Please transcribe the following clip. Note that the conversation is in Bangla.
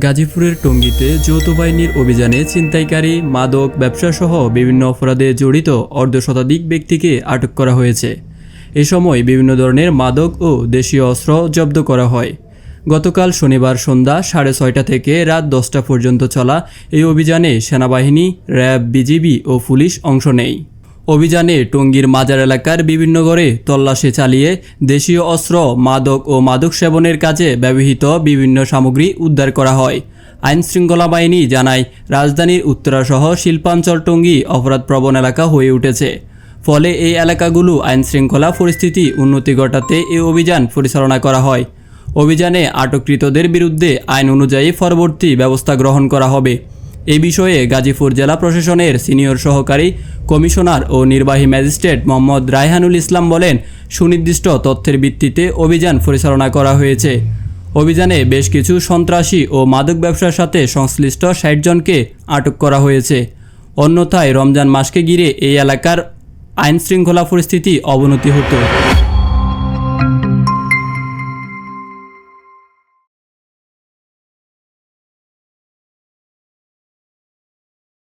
গাজীপুরের টঙ্গীতে যৌথ বাহিনীর অভিযানে ছিনতাইকারী, মাদক, ব্যবসাসহ বিভিন্ন অপরাধে জড়িত অর্ধশতাধিক ব্যক্তিকে আটক করা হয়েছে। এ সময় বিভিন্ন ধরনের মাদক ও দেশীয় অস্ত্র জব্দ করা হয়। গতকাল শনিবার সন্ধ্যা সাড়ে ছয়টা থেকে রাত দশটা পর্যন্ত চলা এই অভিযানে সেনাবাহিনী, র্যাব, বিজিবি ও পুলিশ অংশ নেয়। অভিযানে টঙ্গীর মাজার এলাকার বিভিন্ন ঘরে তল্লাশি চালিয়ে দেশীয় অস্ত্র, মাদক ও মাদক সেবনের কাজে ব্যবহৃত বিভিন্ন সামগ্রী উদ্ধার করা হয়। আইন শৃঙ্খলা বাহিনী জানায়, রাজধানীর উত্তরাসহ শিল্পাঞ্চল টঙ্গী অপরাধপ্রবণ এলাকা হয়ে উঠেছে। ফলে এই এলাকাগুলো আইন শৃঙ্খলা পরিস্থিতি উন্নতি ঘটাতে এই অভিযান পরিচালনা করা হয়। অভিযানে আটককৃতদের বিরুদ্ধে আইন অনুযায়ী পরবর্তী ব্যবস্থা গ্রহণ করা হবে। এ বিষয়ে গাজীপুর জেলা প্রশাসনের সিনিয়র সহকারী কমিশনার ও নির্বাহী ম্যাজিস্ট্রেট মোহাম্মদ রায়হানুল ইসলাম বলেন, সুনির্দিষ্ট তথ্যের ভিত্তিতে অভিযান পরিচালনা করা হয়েছে। অভিযানে বেশ কিছু সন্ত্রাসী ও মাদক ব্যবসার সাথে সংশ্লিষ্ট ষাট জনকে আটক করা হয়েছে। অন্যথায় রমজান মাসকে ঘিরে এই এলাকার আইন শৃঙ্খলা পরিস্থিতি অবনতি হতো।